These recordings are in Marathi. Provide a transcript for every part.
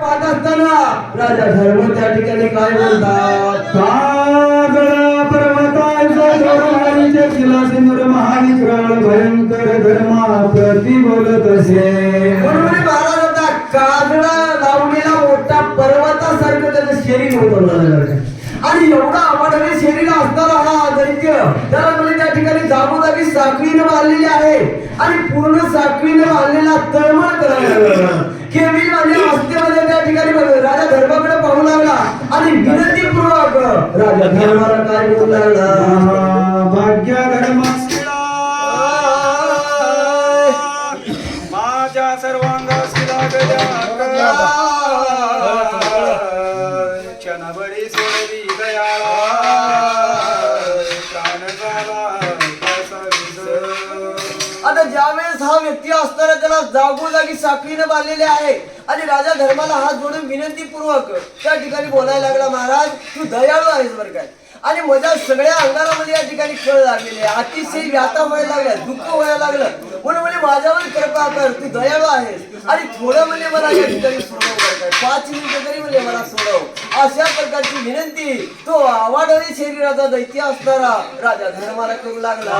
पाहत असताना राजा धर्म त्या ठिकाणी काय बोलतात? कागळा पर्वताचा जोरमारीचे भयंकर धर्मा प्रति बोलत असे. म्हणून महाराज कागडा लावलेला मोठा पर्वतासारखं त्याचं शरीर होतं आणि एवढा अवाढव्य शरीर असताना हा दैत्य त्याला म्हणजे त्या ठिकाणी जागोजागी साखळीनं बांधलेली आहे. आणि पूर्ण साखळीनं बांधलेला तळमळ करायला लागला. केवळ म्हणजे त्या ठिकाणी राजा धर्माकडे पाहू लागला आणि विनंतीपूर्वक राजा धर्माला काय बोलू लागला भाग्य माझ्या माझ्या सर्वांगाशी विसर. आता ज्यावेळेस हा व्यक्ती असताना त्याला जागोजागी साखळीने बांधलेले आहे आणि राजा धर्माला हात जोडून विनंतीपूर्वक त्या ठिकाणी बोलायला लागला महाराज तू दयाळू आहेस बरं काय आणि माझ्या सगळ्या अंगाला या ठिकाणी कळ लागलेली आहे अतिशय व्याता व्हायला लागल्या दुःख व्हायला लागलं म्हणून म्हणजे माझ्यावर कृपा कर तू दयाळू आहेस. आणि थोडं म्हणजे मला या ठिकाणी सोडव पाच मिनिटं तरी म्हणजे मला सोडव. अशा प्रकारची विनंती. तो आवाडरी शरीराचा दैत्य असणारा राजा धर्माला करू लागला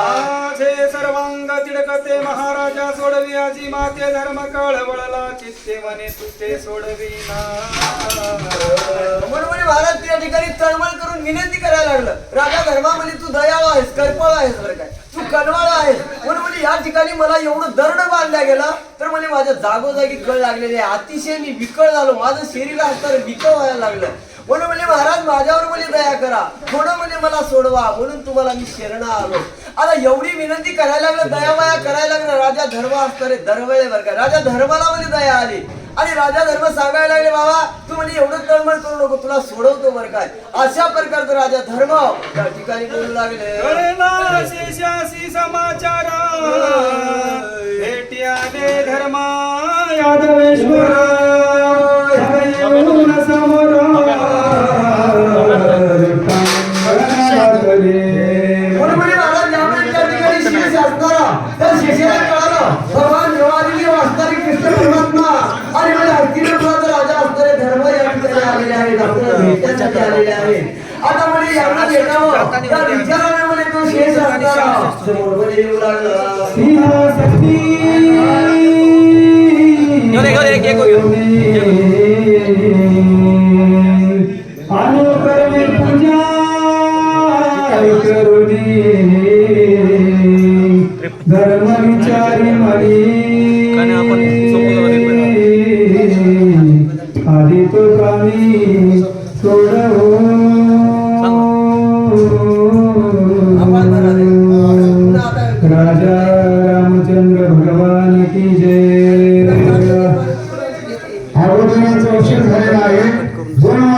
सर्वांग तिडकते महाराजा सोडवी. आजी माते धर्म कळवळला चित्ते मने तुझे सोडविना म्हणून म्हणे महाराज त्या ठिकाणी तळमळ करून विनंती करायला लागलं. राजा धर्मा म्हणे तू दयाळू आहेस कर्पळ आहेस आहे. म्हणून म्हणजे या ठिकाणी मला एवढं दरड बांधल्या गेला तर म्हणजे माझ्या जागोजागी कळ लागलेली आहे. अतिशय मी विकळ झालो. माझं शरीर असताना विकळ व्हायला लागलं. म्हणून म्हणजे महाराज माझ्यावर म्हणजे दया करा. थोडं म्हणजे मला सोडवा. म्हणून तुम्हाला मी शरण आलो. आता एवढी विनंती करायला लागलं दया माया करायला लागलं. राजा धर्म असणारे दरवेळे बरं का. राजा धर्माला म्हणजे दया आली. आणि राजा धर्म सांगायला लागले बाबा तू म्हणजे एवढं तळमळ करू नको तुला सोडवतो बरं काय. अशा प्रकारचं राजा धर्म त्या ठिकाणी बोलू लागले. समाचार धर्मा यादवेश्वर आणि हस्तिनापुराचा राजा असणारे धर्म या ठिकाणी आलेले आहेत आपल्याला भेटण्यासाठी आलेले आहेत. आता म्हणजे यांना भेटावं त्या विचाराने म्हणे तो शेष असणारा समोर येऊ लागला अनुकरणे पूजा करुणी धर्म विचारी मरी. राजा रामचंद्र भगवान की जय। अगोदरच औषध झालेला